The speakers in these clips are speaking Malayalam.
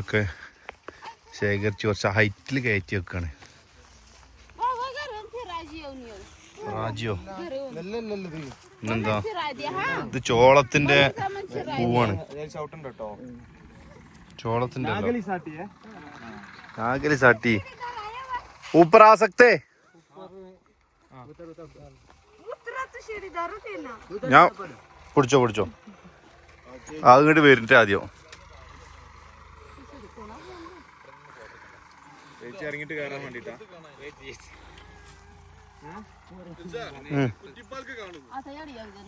പുല്ലൊക്കെ ശേഖരിച്ച് കുറച്ച് ഹൈറ്റിൽ കയറ്റി വെക്കാണ്. റാജിയോ? എന്താ ഇത് ചോളത്തിന്റെ പൂവാണ്. ചോളത്തിന്റെ നാഗലി സാട്ടി. ഊപ്പർ ഊപ്പറാസക്തേ. ഞാൻ പിടിച്ചോ പിടിച്ചോ. അത് ഇങ്ങോട്ട് വരട്ടെ ആദ്യം. ചേച്ചി ഇറങ്ങിട്ട് കയറാൻ വേണ്ടിട്ടാ.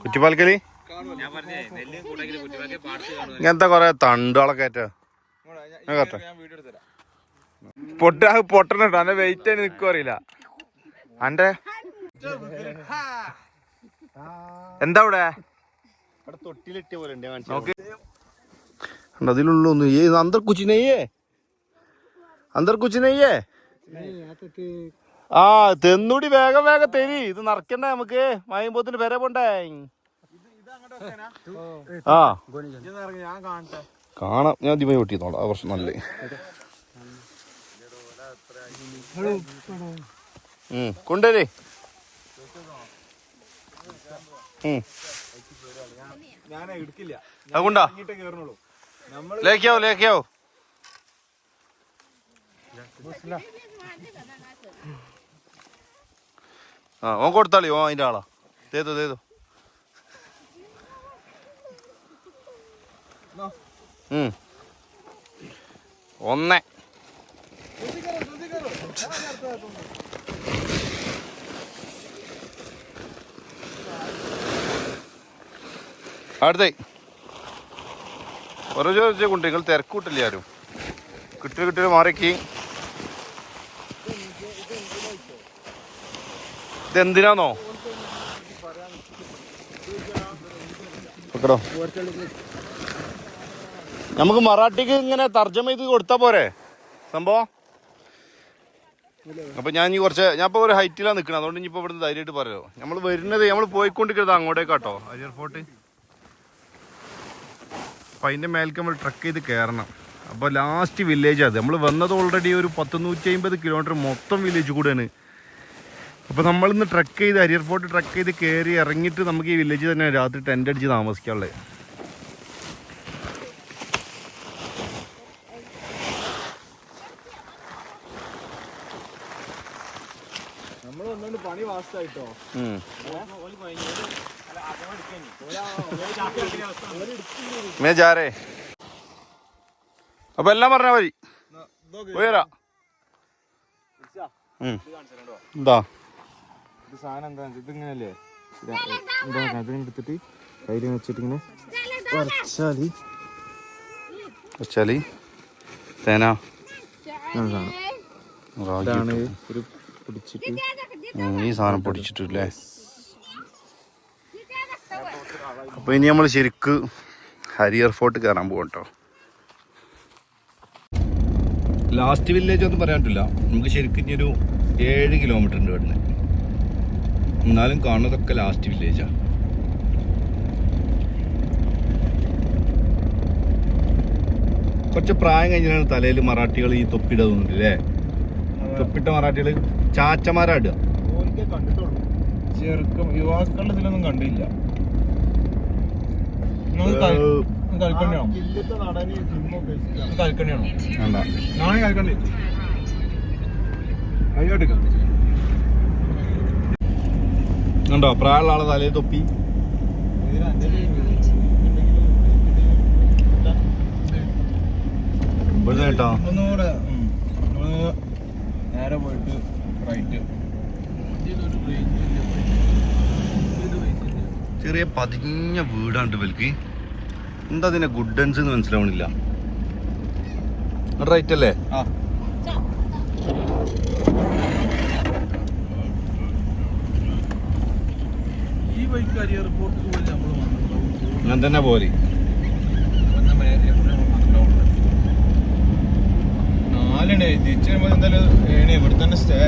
കുറ്റിപ്പാൽക്കൽ? ഇങ്ങനത്തെ കൊറേ തണ്ടുകളൊക്കെ പൊട്ടാ പൊട്ടണട്ടോ അന്റെ വെയിറ്റ് ആയി നിക്കും അറിയില്ല. അന്റെ? എന്താ ഇവിടെ നോക്ക്. അതിലുള്ളൊന്നും ഏ അന്തർ കുച്ചിനെയ്യേ അന്തർ കുച്ചി നെയ്യേ ആ തെന്നൂടി വേഗം വേഗം തരി. ഇത് നറക്കണ്ടേ നമുക്ക്. മയമ്പോത്തിന് പെര പോണ്ടേ. ആ. കാണാം. ഞാൻ ദിവസം പൊട്ടിന്നോളാം ആ നല്ലേ കൊണ്ടുവരേ. ഞാൻ എടുക്കില്ല. ലേക്കാവോ ലേക്കാവോ ആ ഓൻ കൊടുത്താളി ഓ അതിന്റെ ആളാ. തേതോ തേതോ. ഒന്ന്. അടുത്തേ. ഓരോ ചോദിച്ച കുട്ടികൾ തിരക്കൂട്ടില്ല ആരും? കിട്ടിയ കിട്ടിയ മാറിക്ക്. ഇതെന്തിനാന്നോ? നമുക്ക് മറാഠിക്ക് ഇങ്ങനെ തർജമ ചെയ്ത് കൊടുത്താ പോരെ? സംഭവം? അപ്പൊ ഞാൻ ഇനി കുറച്ച് ഞാൻ ഇപ്പൊ ഒരു ഹൈറ്റിലാണ് നിൽക്കുന്നത് അതുകൊണ്ട് ഇനിയിപ്പോ ഇവിടുന്ന് ധൈര്യമായിട്ട് പറയോ? നമ്മൾ വരുന്നത് നമ്മൾ പോയിക്കൊണ്ടിരിക്കുന്നത് അങ്ങോട്ടേക്കാട്ടോ. അരിയർ ഫോർട്ട് അപ്പൊ അതിന്റെ മേലേക്ക് നമ്മൾ ട്രക്ക് ചെയ്ത് കയറണം അപ്പോൾ ലാസ്റ്റ് വില്ലേജ് അത്. നമ്മൾ വന്നത് ഓൾറെഡി ഒരു പത്ത് നൂറ്റി അമ്പത് കിലോമീറ്റർ മൊത്തം വില്ലേജ് കൂടെയാണ്. അപ്പോൾ നമ്മളിന്ന് ട്രക്ക് ചെയ്ത് അരിയർ ഫോർട്ട് ട്രക്ക് ചെയ്ത് കയറി ഇറങ്ങിയിട്ട് നമുക്ക് ഈ വില്ലേജിൽ തന്നെ രാത്രി ടെന്റ് അടിച്ച് താമസിക്കാനുള്ളത് പണി വാസ്തായിട്ടോ അപ്പോൾ എല്ലാം പറഞ്ഞ മതി ഉയരാ എന്താ ഇത് സാധനം കയ്യിൽ വെച്ചിട്ട് ഇങ്ങനെ വരച്ചാൽ. വെച്ചാൽ തേന? ഇതാണ് ഒരു പിടിച്ചിട്ട്. ഈ സാധനം പൊടിച്ചിട്ടില്ലേ? അപ്പൊ ഇനി നമ്മൾ ശരിക്ക് ഹരിയർ ഫോർട്ട് കയറാൻ പോകും കേട്ടോ ലാസ്റ്റ് വില്ലേജ് ഒന്നും പറയാൻ പറ്റില്ല നമുക്ക് ശരിക്കും ഇനി ഒരു ഏഴ് കിലോമീറ്റർ ഉണ്ട് ഇവിടുന്ന്. എന്നാലും കാണുന്നതൊക്കെ ലാസ്റ്റ് വില്ലേജാണ് കുറച്ച് പ്രായം കഴിഞ്ഞാണ് തലയിൽ മറാഠികൾ ഈ തൊപ്പിട തോന്നുന്നുണ്ട് അല്ലേ തൊപ്പിട്ട മറാഠികൾ ചാച്ചമാരാടുക ചെറുക്കം യുവാക്കളുടെ ഇതിലൊന്നും കണ്ടില്ല. നാളെ കളിക്കണ്ടി അയ്യോട്ടിക്ക ഉണ്ടോ പ്രായമുള്ള ആളെ തലയിൽ തൊപ്പി. ഇവിടുന്ന് കേട്ടോ. ഒന്നുകൂടെ ഉം. നമ്മൾ നേരെ പോയിട്ട് റൈറ്റ് ചെറിയ പതിഞ്ഞ വീടാണ്ട് വെൽക്ക് എന്താ അതിനെ ഗുഡൻസ് എന്ന് മനസ്സിലാവണില്ല. റൈറ്റ് അല്ലേ? ആ. കരിയർ റിപ്പോർട്ടിൽ പോയി നമ്മൾ ഞാൻ തന്നെ തിരിച്ചു എന്തായാലും ഏണി ഇവിടെ തന്നെ സ്റ്റേ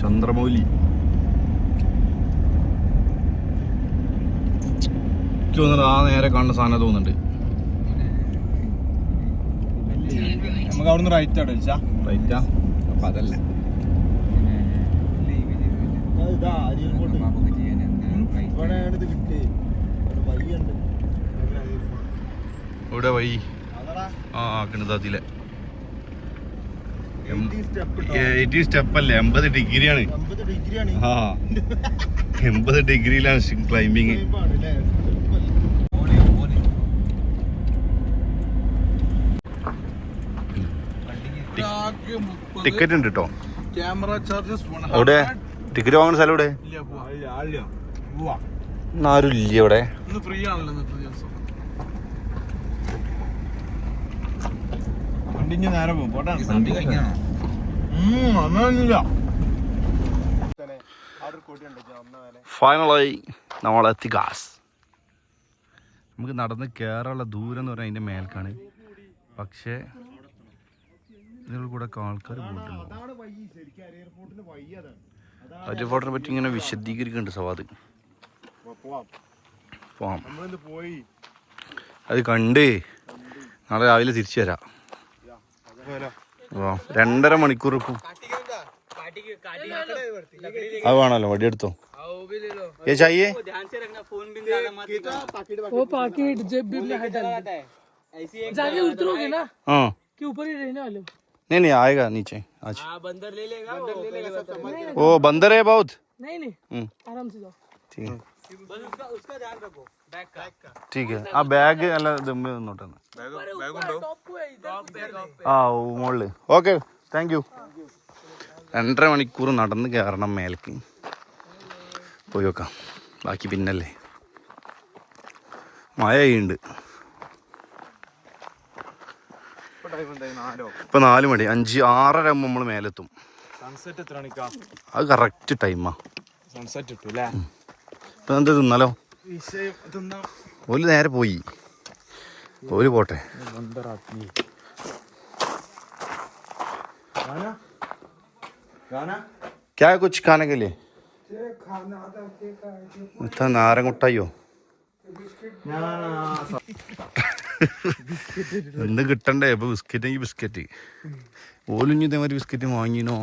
ചന്ദ്രമൗലി. എനിക്ക് തോന്നുന്നത് ആ നേരെ കാണുന്ന സാധനം തോന്നുന്നുണ്ട്. നമുക്ക് അവിടുന്ന് റൈറ്റ് അടിച്ചാ റൈറ്റാ അപ്പൊ അതല്ല. ഇവിടെയാണ് ഇത് കിട്ടിയത് വഴിയുണ്ട്. ഇവിടെ വഴി? ആ എയ്റ്റി സ്റ്റെപ്പ് അല്ലേ എൺപത് ഡിഗ്രിയാണ്. ആ എൺപത് ഡിഗ്രിയിലാണ് ക്ലൈമ്പിങ് ടിക്കറ്റ് ഉണ്ട് കേട്ടോ ക്യാമറ ചാർജസ് അവിടെ ടിക്കറ്റ് വാങ്ങുന്ന സ്ഥലം ഇവിടെ ആരും ഇല്ല ഇവിടെ. ഫ്രീ ആണല്ലോ വണ്ടിഞ്ഞ് നേരെ പോകും. പോട്ടെ. അങ്ങനെയൊന്നുമില്ല ഫൈനലായി നമ്മൾ ഗാസ് നമുക്ക് നടന്ന് കയറാനുള്ള ദൂരം എന്ന് പറഞ്ഞാൽ അതിന്റെ മേൽക്കാണ്. പക്ഷേ ഇതിനുള്ള കൂടെ ആൾക്കാർ പോയിട്ടുള്ളൂ എയർപോർട്ടിനെ പറ്റി ഇങ്ങനെ വിശദീകരിക്കുന്നുണ്ട് സവാദ് പോവാം നമ്മളിന്ന് പോയി അത് കണ്ട് നാളെ രാവിലെ തിരിച്ചു തരാം ആ, രണ്ടര മണിക്കൂർ ഇപ്പം അത് വേണമല്ലോ വടി എടുത്തോ ഏ ചായേ वो पाकिट जेब भी में हटा जाके उतरोगे ना हाँ कि ऊपर ही रहने वाले हो? नहीं नहीं आएगा नीचे आज वो बंदर है बहुत नहीं नहीं हम्म, आराम से जाओ ठीक है ठीक है ആ ബാഗ് അല്ല ദമ്മ് നിന്നോട്ടെ ആ ഓ മുകളില് ഓക്കെ താങ്ക് യു രണ്ടര മണിക്കൂർ നടന്ന് കയറണം മേലേക്ക് പോയി നോക്കാം ബാക്കി പിന്നല്ലേ മഴ ഇപ്പൊ നാല് മണി അഞ്ച് ആറര ആകുമ്പോൾ നമ്മൾ മേലെത്തും സൺസെറ്റ് എത്ര മണിക്കാ അത് കറക്റ്റ് ടൈമാ സൺസെറ്റ് ഇട്ടു അല്ലേ ഇപ്പൊ എന്താ തിന്നാലോ വിഷയം തിന്നാ ഓല് നേരെ പോയി ഓല് പോട്ടെ ബന്ധറാക്കി गाना गाना क्या है कुछ खाने के लिए ഇത്ത നാരങ്ങുട്ടായോ എന്ത് കിട്ടണ്ടേ? ഇപ്പൊ ബിസ്ക്കറ്റ് എങ്കിൽ ബിസ്ക്കറ്റ്. ഓലിഞ്ഞു ഇതേമാതിരി ബിസ്ക്കറ്റ് വാങ്ങിനോ?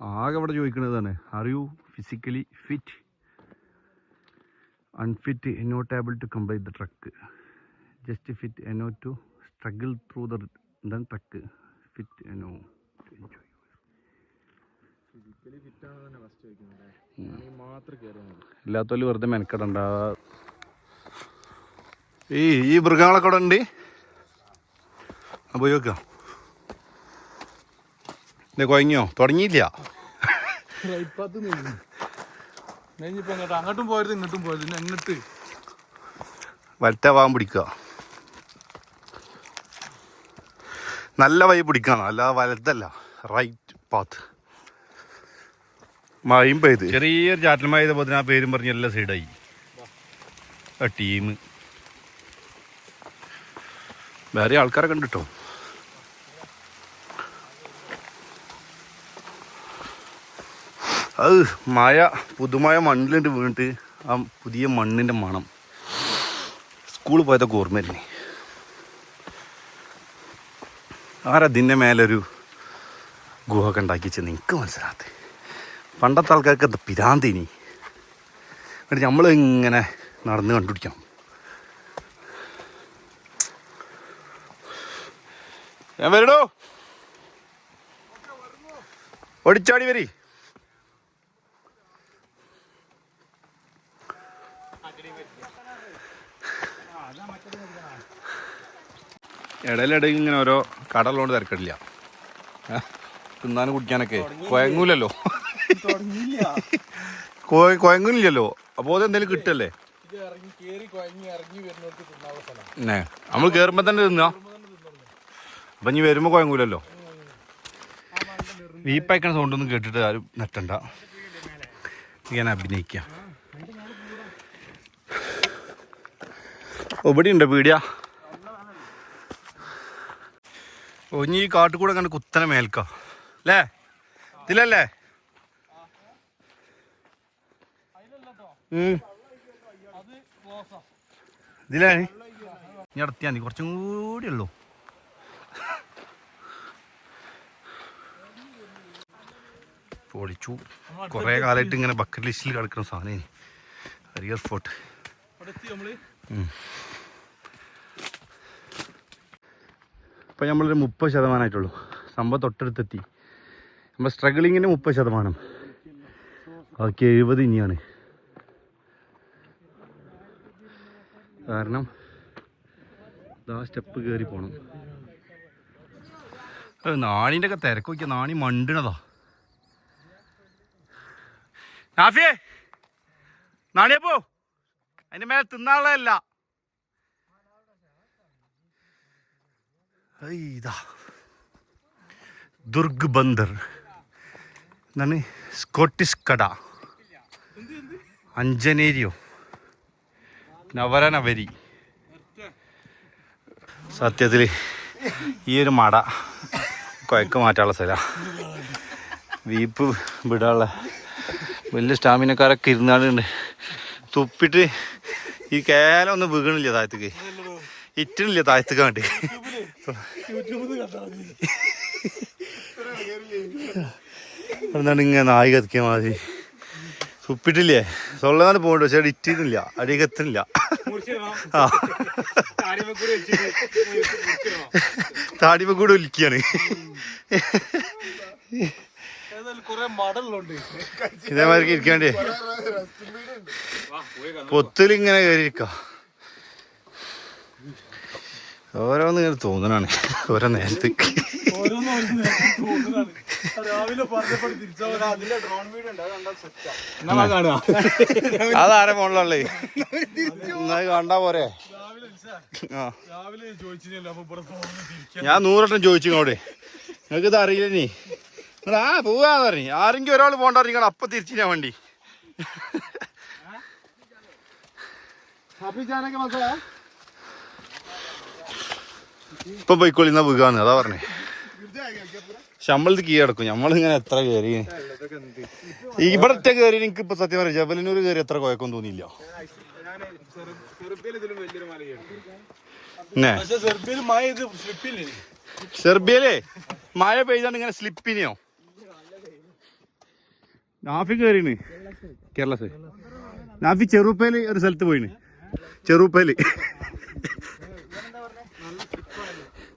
ആകെ ഇവിടെ ചോദിക്കുന്നതാണ് are you physically fit unfit not able to complete the track just fit no to struggle through the എന്താണ് ട്രക്ക് ഫിറ്റ് എനോ ഇല്ലാത്തോൽ വെറുതെ മെനക്കെടണ്ട. ഈ ഈ മൃഗങ്ങളൊക്കെ അവിടെ ഉണ്ട്. അപ്പോൾ ചോദിക്കാം ഇല്ലേ കുഴങ്ങിയോ തുടങ്ങിയില്ല. അങ്ങോട്ടും പോയത് ഇങ്ങോട്ടും പോയത്. എങ്ങോട്ട്? വലത്തെ ഭാഗം പിടിക്കുക. നല്ല വഴി പിടിക്കണം അല്ല വലത്തല്ല. റൈറ്റ് പാത്ത് മഴയും പെയ്ത്. ചെറിയൊരു ചാറ്റൽ മഴ ചെയ്തപ്പോൾ ആ പേരും പറഞ്ഞ് എല്ലാ സൈഡായി ആ ടീം വേറെ ആൾക്കാരെ കണ്ടിട്ടോ? അത് മഴ പുതുമായ മണ്ണിലിട്ട് വീണിട്ട് ആ പുതിയ മണ്ണിന്റെ മണം. സ്കൂളിൽ പോയതൊക്കെ ഓർമ്മയില്ലേ? ആരതിന്റെ മേലൊരു ഗുഹ ഉണ്ടാക്കി വെച്ചെന്ന് എനിക്ക് മനസ്സിലാകത്തെ. പണ്ടത്തെ ആൾക്കാർക്ക് എന്താ പിരാന്തിനി എന്നിട്ട് നമ്മൾ ഇങ്ങനെ നടന്ന് കണ്ടുപിടിക്കണം. ഞാൻ വരടോ. ഓടിച്ചാടി വരി. ഇടയിലിടയിൽ ഇങ്ങനെ ഓരോ കടലുകൊണ്ട് തിരക്കിടില്ല ഏ? തിന്നാനും കുടിക്കാനൊക്കെ. കുഴങ്ങൂലല്ലോ കൊയ- കുഴങ്ങൂലില്ലല്ലോ അപ്പോൾ അതെന്തെങ്കിലും കിട്ടല്ലേ? നമ്മൾ കേറുമ്പോ തന്നെ തിന്നാ. അപ്പം ഇനി വരുമ്പോൾ കുഴങ്ങൂലല്ലോ വീപ്പയക്കണ സൗണ്ടൊന്നും കേട്ടിട്ട് ആരും നെട്ടണ്ട ഞാൻ അഭിനയിക്കാം. ഓ, ഇവിടെ ഉണ്ട് പീടിയ ഒഞ്ഞി ഈ കാട്ടുകൂടെ കണ്ട് കുത്തനെ മേൽക്ക. അല്ലേ ഇതിലല്ലേ? ഇതിലേ ഇനി? അടുത്തിയാ കുറച്ചും കൂടി ഉള്ളൂ. പൊളിച്ചു. കുറേ കാലമായിട്ട് ഇങ്ങനെ ബക്കറ്റ് ലിസ്റ്റിൽ കിടക്കുന്ന സാധനം ഹരിയർ ഫോർട്ട് ഇപ്പം നമ്മളൊരു മുപ്പത് ശതമാനമായിട്ടുള്ളൂ. സംഭവം തൊട്ടടുത്തെത്തി. നമ്മൾ സ്ട്രഗിളിങ്ങിന് മുപ്പത് ശതമാനം. ബാക്കി എഴുപത് ഇനിയാണ്. കാരണം ഇതാ സ്റ്റെപ്പ് കയറി പോകണം നാണിന്റെ ഒക്കെ തിരക്ക് വയ്ക്കുക നാണി മണ്ടണതാ. നാഫിയേ? നാണിയെ പോ. അതിന്റെ മേലെ തിന്നാളല്ല ദുർഗ് ബന്ദർ. എന്താണ്? സ്കോട്ടിഷ് കട. അഞ്ചനേരിയോ? നവരനവരി സത്യത്തിൽ ഈ ഒരു മട. കൊയക്ക് മാറ്റാനുള്ള സ്ഥല. വീപ്പ് വിടാനുള്ള വലിയ സ്റ്റാമിനക്കാരൊക്കെ ഇരുന്നാടുണ്ട് തുപ്പിട്ട് ഈ കേല ഒന്നും വീകണില്ല താഴത്തേക്ക്. ഇറ്റണില്ല താഴത്തേക്ക് വേണ്ടി എന്താണ് ഇങ്ങനെ നായി കത്തിക്കിയ മാതിരി. തുപ്പിട്ടില്ലേ? സൊള്ളതാണ് പോകണ്ട പക്ഷെ ഇറ്റിന്നില്ല അടിയൊക്കെ എത്തുന്നില്ല. ആ. മടലുണ്ട് ഇതേമാതിരി ഇരിക്കാണ്ടേ പൊത്തിലിങ്ങനെ കയറിയിരിക്ക. ഓരോന്ന് ഇങ്ങനെ തോന്നണാണ്. ഓരോ നേരത്ത് ഓരോന്നും ഓരോന്നും നേരത്തെ തോന്നുന്നതാണ്. രാവിലെ പറഞ്ഞപ്പോൾ തിരിച്ചാ അതിന്റെ ഡ്രോൺ വീഡിയോ ഉണ്ട്. കണ്ടാൽ സെറ്റാ കാണുക? അതാരെ മോളിലുള്ളേ? എന്നാ ഇത് കണ്ടാ പോരെ? ഞാൻ നൂറെണ്ണം ചോദിച്ചു അവിടെ നിങ്ങൾക്ക് ഇത് അറിയില്ല നീ? ആ പോവാന്ന് പറഞ്ഞു. ആരെങ്കിലും ഒരാൾ പോണ്ടായിരിക്കണം അപ്പൊ തിരിച്ചിനാ വണ്ടി. ഇപ്പൊ പോയിക്കോളി എന്നാ വീകാന്ന് അതാ പറഞ്ഞേ. ശമ്പളത്ത് കീ കിടക്കും നമ്മളിങ്ങനെ എത്ര കയറി? ഇവിടെ ഒറ്റ കയറി എനിക്ക് ഇപ്പൊ സത്യം പറയാം ജബലിനൂർ കയറി എത്ര കുഴക്കം തോന്നിയില്ല. സെർബിയയിലെ മഴ പെയ്താണ്ട് ഇങ്ങനെ സ്ലിപ്പിനെയോ നാഫി കയറിന് കേരള സൈഡ് നാഫി ചെറുപ്പേൽ ഒരു സ്ഥലത്ത് പോയിന്. ചെറുപ്പേൽ.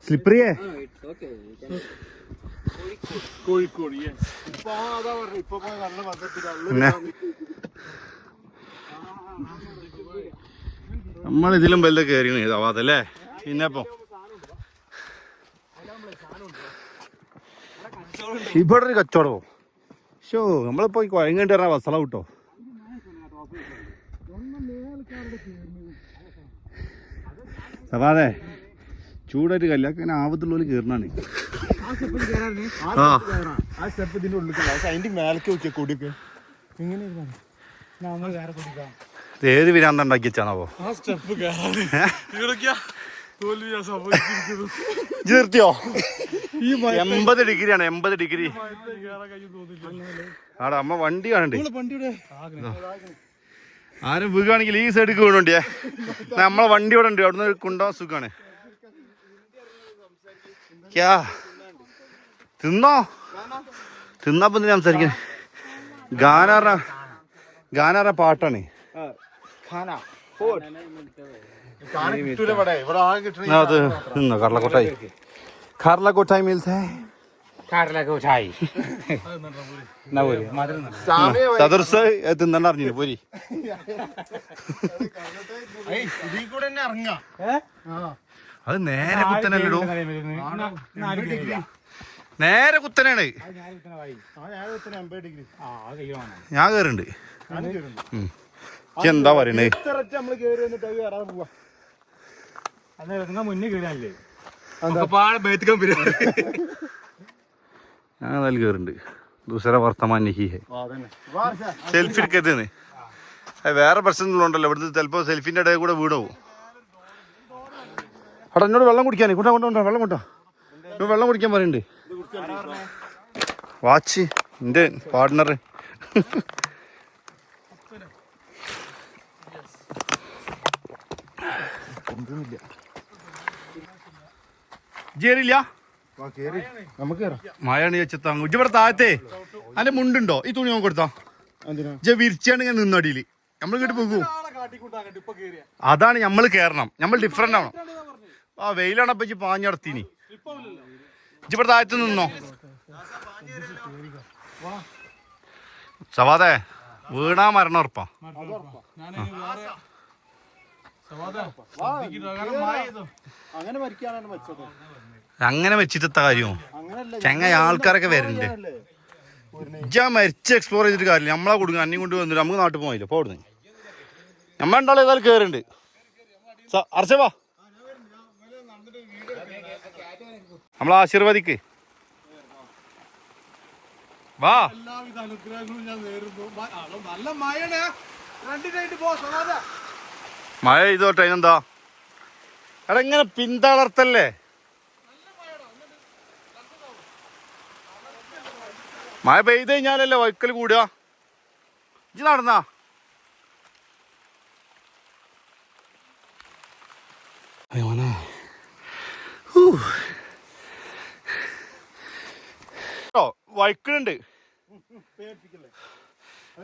സ്ലിപ്പറിയേ? കോഴിക്കോട് നമ്മൾ ഇതിലും വലുത് കയറിന് ഇതാവാതല്ലേ പിന്നെ ഇപ്പൊ ഇവിടെ ഒരു കച്ചവടമോ ഷോ നമ്മളിപ്പോ കുഴങ്ങേണ്ടി പറഞ്ഞ വസള കിട്ടോ. സവാതെ ചൂടായിട്ട് കല്ലൊക്കെ ഇങ്ങനെ ആവത്തുള്ള കയറണാണ് ആ. ആ സ്റ്റെപ്പ് ഇതിന്റെ ഉള്ളിൽ പക്ഷെ അതിന്റെ മേലേക്ക് നോക്കിയ കൊടിയൊക്കെ ഇങ്ങനെ നമ്മൾ വേറെ കുടിക്കാം. ഇത് ഏത് വിരാന്ത ഉണ്ടാക്കി ആ സ്റ്റെപ്പ് ഇവിടൊക്കെയാ തോൽവി ഞാൻ സംഭവിച്ചിരിക്കുന്നു നിർത്തിയോ? ഈ എൺപത് ഡിഗ്രിയാണ് എൺപത് ഡിഗ്രി. ആടെ അമ്മ വണ്ടി കാണണ്ടേ? ആരും വീകാണെങ്കിൽ ഈ സൈഡ് വീണുണ്ടേ നമ്മളെ വണ്ടി ഇവിടെ ഉണ്ട് അവിടുന്ന് കൊണ്ടുപോകാൻ സുഖാണ്. ക്യാ? തിന്നോ? തിന്നപ്പം എന്തിനാ സംസാരിക്കുന്നത് ഗാനാറ ഗാനാറ പാട്ടാണ്. ഖാന അത് നിന്നോ കടലക്കൊട്ടായി. കടലക്കൊട്ടായി മീൽസേ സദർസ് തിന്നണ്ട അറിഞ്ഞു പോരി. അത് നേരെ കുത്തനല്ലോ നേരെ കുത്തനാണ് ആ ഞാൻ കേറുണ്ട് എന്താ പറയണേ? മുന്നേ ഞാൻ സെൽഫി എടുക്കരുതെന്ന്. വേറെ പ്രശ്നങ്ങളുണ്ടല്ലോ. ഇവിടുന്ന് ചിലപ്പോ സെൽഫിന്റെ ഇടയിൽ കൂടെ വീട് പോവും അവിടെ എന്നോട് വെള്ളം കുടിക്കാനേ. കൊണ്ടാ കൊണ്ടോ വെള്ളം കൊണ്ടോ. നീ വെള്ളം കുടിക്കാൻ പറയുന്നുണ്ട് വാച്ച് എന്റെ പാർട്ട്ണർ ഒന്നുമില്ല ജേറില്ല വാ കേറി. നമുക്ക് കയറാം മഴയാണ് ചെത്താ ഇജ്ജ് ഇവിടെ താഴത്തെ. അന്റെ മുണ്ടുണ്ടോ? ഈ തുണി നമുക്ക് കൊടുത്താ എന്തിനാ? ഇജ്ജ് വിരിച്ചാണ് ഞാൻ നിന്നടിയിൽ. നമ്മൾ ഇങ്ങോട്ട് പോകൂ. ആളെ കാട്ടിക്കൂട്ടാങ്ങട്ട് ഇപ്പൊ കേറിയ. അതാണ് നമ്മൾ കേറണം. നമ്മൾ ഡിഫറെന്റ് ആവണം. ആ വെയിലാണ് അപ്പൊ ഇജ്ജ് പാഞ്ഞടത്തിന് ഇവിടെ താഴത്ത് നിന്നോ? സവാദേ വീണാ മരണം ഉറപ്പാ ഞാനിനി വേറെ സവാദേ, ശ്രദ്ധിക്കിട്ടോ. കാരണം മഴ പെയ്തു. അങ്ങനെ മരിക്കാനാണ് വെച്ചത് അങ്ങനെ വെച്ചിട്ടെത്ത ചെങ്ങ ആൾക്കാരൊക്കെ വരുന്നുണ്ട് ഇജ്ജാ മരിച്ച് എക്സ്പ്ലോർ ചെയ്തിട്ട് കാര്യമില്ല. നമ്മളെ കൊടുക്കുക അന്യം കൊണ്ട് വന്നിട്ട് നമുക്ക് നാട്ടിൽ പോയില്ല പോടുന്നു നമ്മ ഉണ്ടാവും ഏതായാലും കേറുണ്ട്. അർച്ചവാ നമ്മൾ ആശീർവദിക്ക്. വാ. എല്ലാവിധ അനുഗ്രഹങ്ങളും ഞാൻ നേരുന്നു. നല്ല മഴയാണ്. രണ്ടിനായിട്ട് പോ സവാദേ. മഴ ചെയ്തോട്ടെ എന്താ എടാ ഇങ്ങനെ പിന്തളർത്തല്ലേ മഴ പെയ്ത് കഴിഞ്ഞാലല്ലേ വൈക്കൽ കൂടുക ഇജ് നടന്നാ വൈക്കലുണ്ട്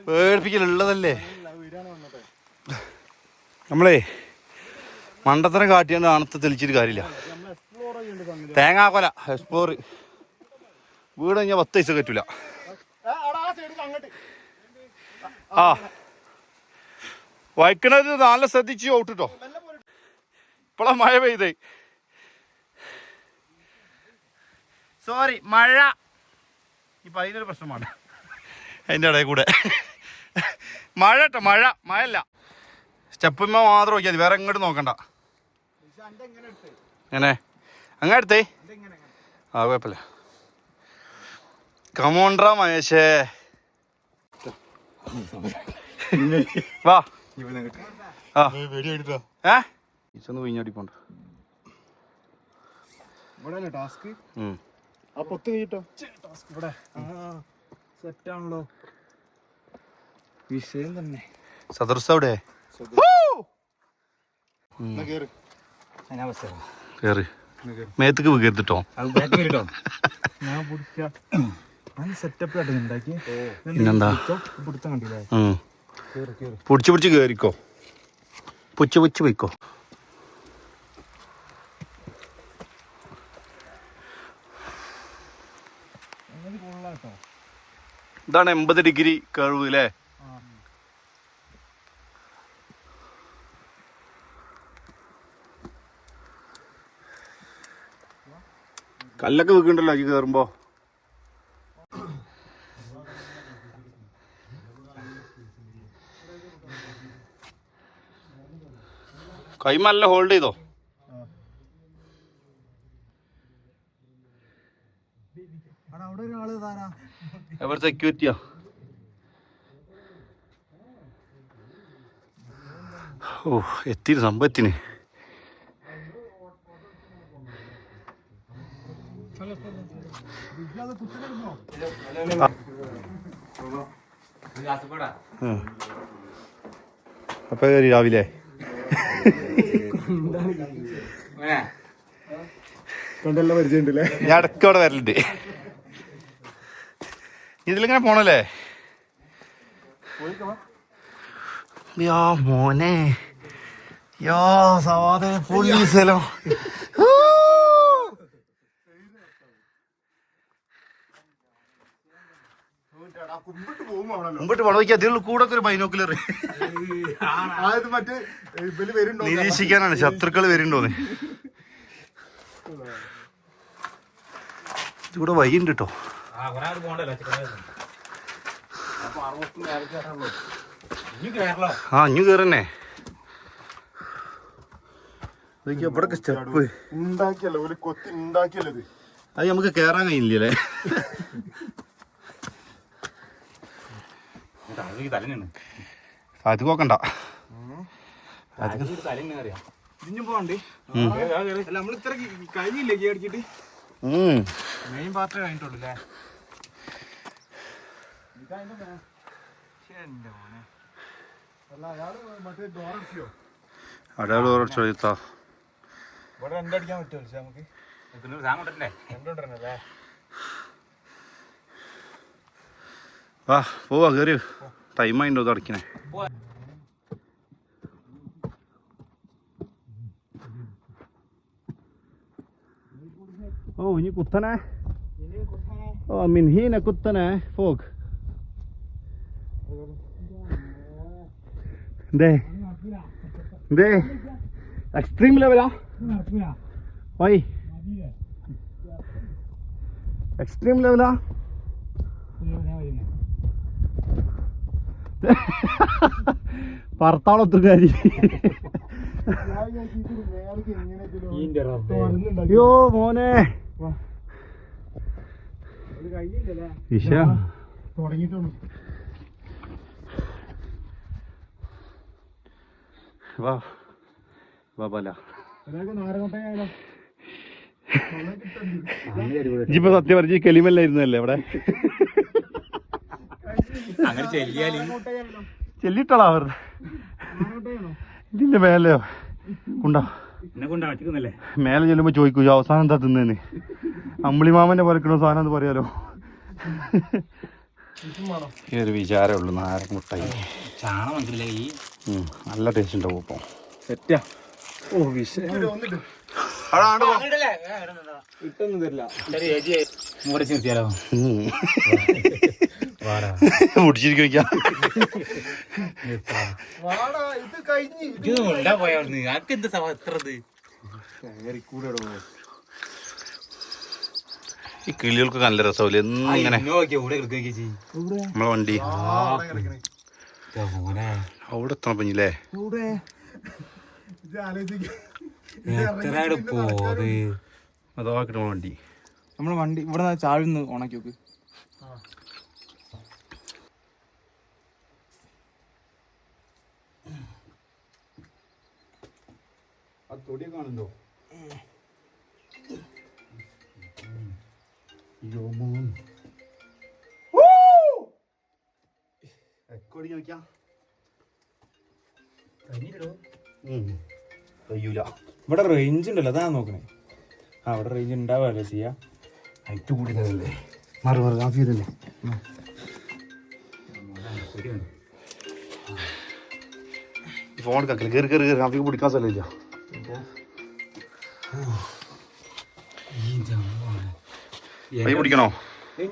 പേടിപ്പിക്കലുള്ളതല്ലേ നമ്മളേ മണ്ടത്തരം കാട്ടിയാണ് ആണത്ത് തെളിച്ചിട്ട് കാര്യമില്ല. തേങ്ങാക്കൊല എക്സ്പ്ലോർ വീട് കഴിഞ്ഞാൽ പത്ത് പൈസ കറ്റൂല ആ. വൈക്കണത് നല്ല ശ്രദ്ധിച്ച് ഔട്ടിട്ടോ ഇപ്പോഴാ മഴ പെയ്തേ. സോറി മഴ. ഇപ്പൊ അതിനൊരു പ്രശ്നമാണ് അതിന്റെ ഇടയിൽ കൂടെ. മഴ കേട്ടോ മഴ. മഴയല്ല. സ്റ്റെപ്പിന്മ മാത്രം നോക്കിയാൽ മതി. വേറെ എങ്ങോട്ട് നോക്കണ്ട. എങ്ങനെ? അങ്ങനെ എടുത്തേ. ആ കുഴപ്പമില്ല. കമോണ്ട്ര മഹേഷേ. വാ. ആ. ഏ? ഇച്ചൊന്ന് കുഞ്ഞാടി പോണ്ട ഇവിടെ ടാസ്ക്? ഉം. ആ പൊത്ത് കഴിഞ്ഞിട്ടോ ഇവിടെ. സെറ്റ് ആണല്ലോ. വിഷയം തന്നെ. സദർസ് അവിടെ കേറ്. കേറി. മേത്തേക്ക് വികരുത്തിട്ടോ പിന്നെന്താ? പിടുത്തം കണ്ടില്ലേ? ഉം. കേറ് കേറ്. പിടിച്ച് പിടിച്ച് കേറിക്കോ. പുച്ച് പൊച്ച് പോയിക്കോ. ഇതാണ് എൺപത് ഡിഗ്രി കേൾവ് അല്ലേ കല്ലൊക്കെ വെക്കണ്ടല്ലോ ഈ കയറുമ്പോ. കൈമല്ല ഹോൾഡ് ചെയ്തോ? എവിടെ സെക്യൂരിറ്റിയാ ഓ എത്തി സംഭവത്തിന്. അപ്പൊ കയറി രാവിലെ. കണ്ടല്ലോ പരിചയമുണ്ടല്ലേ? ഞാൻ ഇടയ്ക്ക് അവിടെ വരലുണ്ട്. ഇതിലിങ്ങനെ പോണല്ലേ? യാ മോനെ. യാ സവാദേ പോലീസ് കുമ്പിട്ട് മുമ്പിട്ട് പോണ. നോക്കി അതിൽ കൂടെ ഒരു ബൈനോക്കുലർ നിരീക്ഷിക്കാനാണ്. ശത്രുക്കൾ വരുന്നുണ്ടോന്ന്. ഇതിവിടെ വൈകിണ്ട് കേട്ടോ ആ ഇഞ്ഞു കേറന്നെ. ഇതൊക്കെ ഇവിടെ സ്റ്റെപ്പ്. ഉണ്ടാക്കിയല്ലോ ഒരു കൊത്തി ഉണ്ടാക്കിയല്ലോ ഇത്. അത് നമുക്ക് കേറാൻ കഴിയില്ലേ അത് നോക്കണ്ട ഇഞ്ഞും പോകണ്ടേ അല്ല നമ്മൾ ഇത്ര കഴിഞ്ഞില്ലേ ഗീ അടിച്ചിട്ട് ഉം. മെയിൻ പാർട്ടേ കഴിഞ്ഞിട്ടുള്ളൂ അല്ലേ അല്ല അയാൾ മറ്റേ ഡോർ അടിച്ചോ? അടയാളം ഉറച്ചു ഇവിടെ രണ്ടടിക്കാൻ പറ്റുമോ നമുക്ക്? വാ പോവാ കയറി ടൈം ആയിട്ടോ തുടക്കണേ ഓ ഇനി കുത്തനെ. ഓ മിൻഹീനെ കുത്തനെ ഫോക്ക് എക്സ്ട്രീം ലെവലാ വൈ. എക്സ്ട്രീം ലെവലാ പറത്താളൊത്തുകാരി അയ്യോ മോനെ. ഇഷ വാ. വാ ഇജിപ്പോ സത്യം പറഞ്ഞ കെലിമല്ലായിരുന്നല്ലേ അവിടെ? അങ്ങനെ ചെല്ലിയാൽ. ചെല്ലിട്ടോളാ വെറുതെ ഇതിന്റെ മേലെയോ? ഉണ്ടാ മേലെ ചെല്ലുമ്പോ ചോദിക്കൂ അവസാനം എന്താ തിന്നേന്ന്? അമ്പിളിമാമന്റെ പോലക്കണ സാധനം എന്ന് പറയാലോ? ഈ ഒരു വിചാരമേ ഉള്ളൂ നാരൻ മുട്ടായി. നല്ല ടേസ്റ്റ് ഉണ്ടാവും ഇപ്പം. സെറ്റാ. ഓ വിഷയം ഇട്ടൊന്നും തരില്ല. മുടിച്ചിരിക്കാം ഈ കിളികൾക്ക് നല്ല രസമില്ല? എന്നിങ്ങനെ നമ്മളെ വണ്ടി. അവിടെ എത്തണം പഞ്ഞില്ലേ അതാക്കിട്ട് നമ്മളെ വണ്ടി. നമ്മുടെ വണ്ടി ഇവിടെ ചാഴ്ന്ന് ഉണക്കി നോക്ക് ആ തൊടി കാണുന്നുണ്ടോ? നോക്കിയാ കഴിയൂല. ഇവിടെ റേഞ്ച് ഉണ്ടല്ലോ അതാ നോക്കണേ. ആ ഇവിടെ റേഞ്ച് ഉണ്ടാവുമല്ലോ ചെയ്യാ? ഹൈറ്റ് കൂടിയതല്ലേ മറു മറു കാഫി തന്നെ. ഫോൺ എടുക്കാം കയറി കയറി കയറി കാഫിക്ക് പിടിക്കാൻ സ്ഥലമില്ല. കൈ പിടിക്കണോ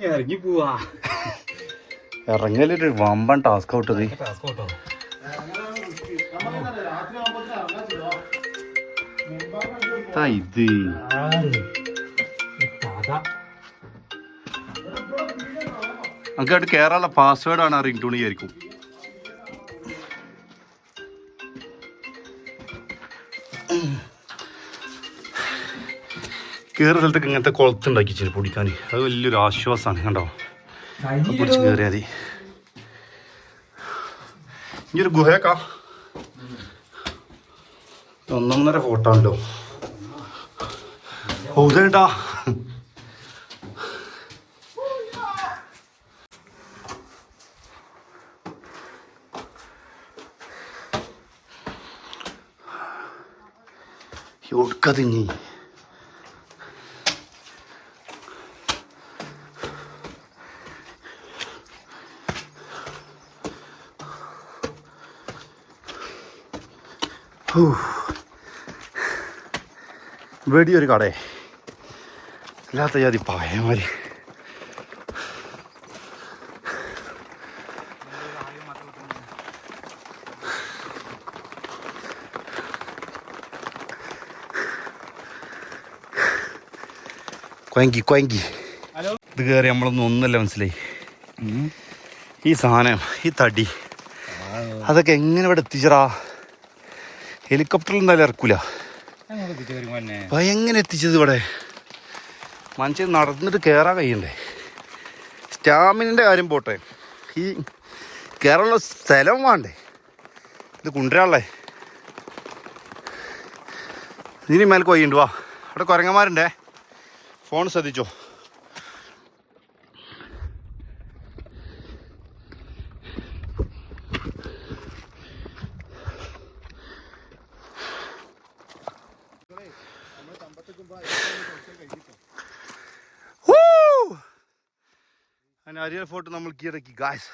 ഇറങ്ങി പോവാ ഇറങ്ങലൊരു വമ്പൻ ടാസ്ക് ഔട്ട് ഇത്. നമുക്ക് കേരള കയറാനുള്ള പാസ്വേഡ് ആണ് റിംഗ് ടൂണിയായിരിക്കും ആയിരിക്കും കയറുന്ന സ്ഥലത്തൊക്കെ ഇങ്ങനത്തെ കുളത്തുണ്ടാക്കി വെച്ചിട്ട് പൊടിക്കാൻ അത് വലിയൊരു ആശ്വാസമാണ് കണ്ടോ? പൊടിച്ച് കയറിയാതി കയറിയാൽ മതി. ഇനി ഒരു ഗുഹയൊക്കെ ഒന്നൊന്നര ഫോട്ടോ ഉണ്ടോ ഓ ഇതേട്ടാ ഒടുക്കതിഞ്ഞി വെടി ഒരു കടേ. ഇല്ലാത്ത ജാതി പായമാരി കൊയങ്കി കൊയങ്കി. ഇത് കയറി നമ്മളൊന്നും ഒന്നല്ല മനസ്സിലായി? ഈ സാധനം ഈ തടി. അതൊക്കെ എങ്ങനെ ഇവിടെ എത്തിച്ചടാ? ഹെലികോപ്റ്ററിൽ എന്തായാലും ഇറക്കൂല. ഭയങ്കര എങ്ങനെ എത്തിച്ചത് ഇവിടെ? മനുഷ്യൻ നടന്നിട്ട് കയറാൻ കഴിയണ്ടേ? സ്റ്റാമിനിന്റെ കാര്യം പോട്ടെ. ഈ കയറാനുള്ള സ്ഥലം വേണ്ടേ? ഇത് കുണ്ടരാളേ ഇതിന് മേലെ കൊയ്യുണ്ട് വാ. അവിടെ കുരങ്ങന്മാരുണ്ടേ. ഫോൺ ശ്രദ്ധിച്ചോ. അരിയർ ഫോർട്ട് നമ്മൾ കീഴടക്കി ഗായ്സ്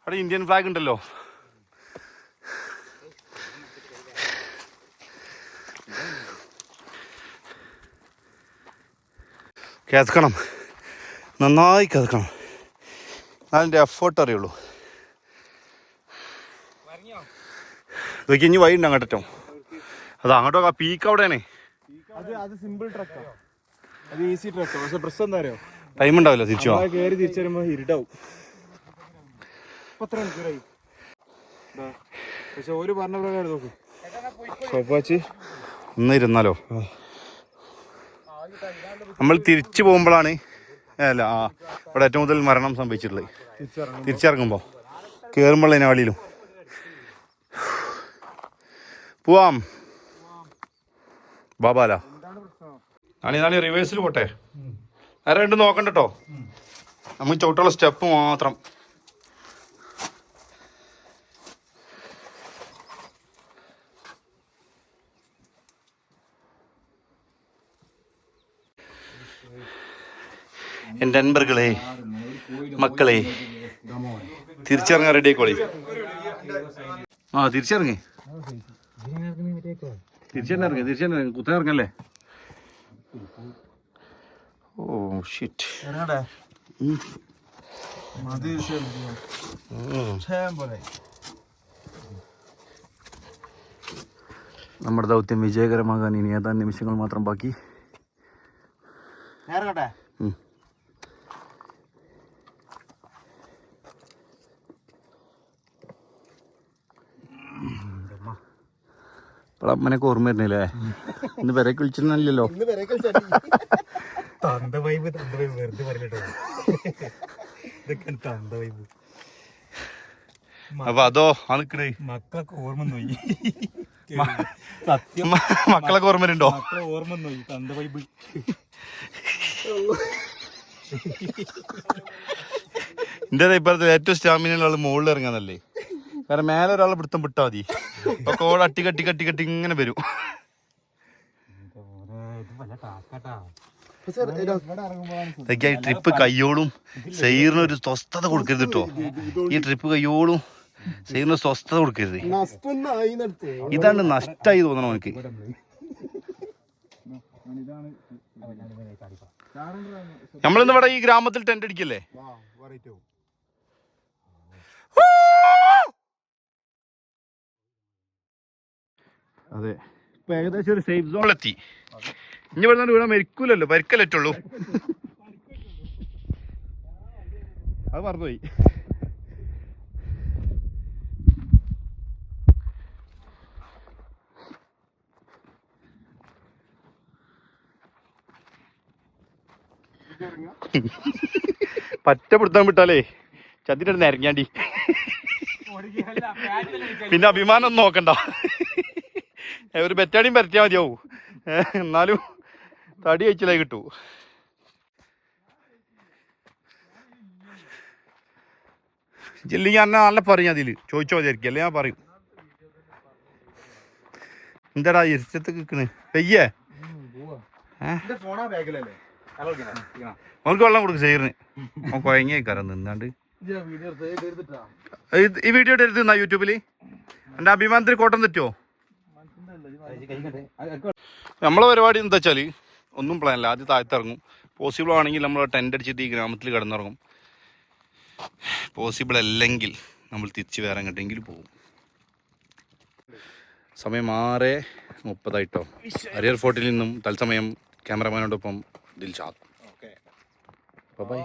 അവിടെ ഇന്ത്യൻ ഫ്ലാഗ് ഉണ്ടല്ലോ. കേൾക്കണം. നന്നായി കേൾക്കണം. അതിന്റെ എഫേർട്ട് അറിയുള്ളൂ. ഇതൊക്കെ ഇനി വൈകിട്ട് അങ്ങോട്ടോ അത് അങ്ങോട്ടൊക്കെ പീക്ക് അവിടെയാണ്. അത് അത് സിമ്പിൾ ട്രക്കാണ് അത് ഈസി ട്രക്കാണ് പക്ഷെ പ്രശ്നം എന്താ അറിയോ? ടൈം ഉണ്ടാവില്ല തിരിച്ചു കയറി തിരിച്ചു വരുമ്പോ ഇരുട്ടാവും. ഇപ്പൊ എത്ര മണിക്കൂറായി. ദാ. പക്ഷെ ഒരു പറഞ്ഞ പ്രകാരം നോക്ക്. സോപ്പാച്ചി ഒന്ന് ഇരുന്നാലോ നമ്മൾ തിരിച്ചു പോകുമ്പോഴാണ് അല്ല ആ ഇവിടെ ഏറ്റവും കൂടുതൽ മരണം സംഭവിച്ചിട്ടുള്ളത്. തിരിച്ചിറങ്ങുമ്പോ. തിരിച്ചിറങ്ങുമ്പോൾ അതിനെ വഴിയിലും. പോവാം. ബാബാല. നാളെ നാളെ റിവേഴ്സിൽ പോട്ടെ. ആരെ രണ്ട് നോക്കണ്ട കേട്ടോ നമുക്ക് ചോട്ടുള്ള സ്റ്റെപ്പ് മാത്രം. എന്റെ അൻപറുകളെ മക്കളെ തിരിച്ചിറങ്ങാൻ റെഡി ആയിക്കോളി. ആ തിരിച്ചിറങ്ങി. തിരിച്ചെന്നെ ഇറങ്ങി തിരിച്ചെന്നെ ഇറങ്ങി. കുത്തനെ മതി പോലെ നമ്മുടെ ദൗത്യം വിജയകരമാകാൻ ഇനി ഏതാനും നിമിഷങ്ങൾ മാത്രം ബാക്കി. ഇറങ്ങട്ടെ? അമ്മനൊക്കെ ഓർമ്മ വരുന്നില്ലേ? ഇന്ന് വരെ വിളിച്ചിരുന്നല്ലോ തന്ത വൈബ് തന്ത വൈബ് വെറുതെ പറയട്ടോ ഇതൊക്കെ തന്ത വൈബ് അപ്പൊ അതോ ആ നിക്കണേ മക്കളൊക്കെ ഓർമ്മ നോയി സത്യം. മക്കളൊക്കെ ഓർമ്മ വരുന്നുണ്ടോ? മക്കളെ ഓർമ്മ നോയി തന്ത വൈബ് എന്റെ ഇപ്പോഴത്തെ ഏറ്റവും സ്റ്റാമിന ഉള്ള ആൾ മുകളിൽ ഇറങ്ങാന്നല്ലേ കാരണം മേലെ ഒരാളെ പിടുത്തം വിട്ടാ മതി. അപ്പൊ കോട് അട്ടി കട്ടി കട്ടി കട്ടി ഇങ്ങനെ വരും. ഇതൊക്കെ ഈ ട്രിപ്പ് കയ്യോളും. സെയ്റിന് ഒരു സ്വസ്ഥത കൊടുക്കരുത് കേട്ടോ ഈ ട്രിപ്പ് കയ്യോളും സെയ്റിന് സ്വസ്ഥത കൊടുക്കരുത്. ഇതാണ് നഷ്ടമായി തോന്നണം എനിക്ക് നമ്മളിന്ന് ഇവിടെ ഈ ഗ്രാമത്തിൽ ടെന്റ് അടിക്കല്ലേ? അതെ. ഇപ്പൊ ഏകദേശം ഒരു സേഫ് സോണിലെത്തി ഇനി നിന്ന് വീണാൽ മരിക്കൂലല്ലോ പരിക്കല്ലേറ്റുള്ളൂ അത് മറന്നുപോയി. പറ്റ പിടുത്തം വിട്ടാലേ ചതിട്ട് ഇറങ്ങിയാണ്ടി. പിന്നെ അഭിമാനം നോക്കണ്ട. ഒരു ബെറ്റാടിയും പരത്തിയാൽ മതിയാവും. എന്നാലും തടി കഴിച്ചില്ലേ കിട്ടൂ. ജില്ലി ഞാൻ നല്ല പറയും അതിൽ. ചോദിച്ചോ വിചാരിക്കും. അല്ലേ ഞാൻ പറയും. എന്താടാ ഇരുത്തത്ത് കിക്കണ് പെയ്യേ ഫോണാ ബാഗിലല്ലേ? നമുക്ക് വെള്ളം കൊടുക്കും ചെയ്യറിന് അവൻ കുഴങ്ങിയേക്കാരം നിന്നാണ്ട്. വീഡിയോ എടുത്തിട്ടാ? ഈ വീഡിയോ എടുത്ത് നിന്നാ യൂട്യൂബിൽ എന്റെ അഭിമാനത്തിന് കോട്ടം തെറ്റുമോ നമ്മളെ പരിപാടി എന്താ വെച്ചാൽ ഒന്നും പ്ലാനില്ല ആദ്യം താഴ്ത്തിറങ്ങും. പോസിബിൾ ആണെങ്കിൽ നമ്മൾ ടെന്റ് അടിച്ചിട്ട് ഈ ഗ്രാമത്തിൽ കിടന്നിറങ്ങും. പോസിബിൾ അല്ലെങ്കിൽ നമ്മൾ തിരിച്ച് വേറെ എങ്ങോട്ടെങ്കിലും പോകും. സമയം ആറ് മുപ്പതായിട്ടോ? അരിയർ ഫോർട്ടിൽ നിന്നും തത്സമയം ക്യാമറമാനോടൊപ്പം ദിൽഷാദ്. Okay bye bye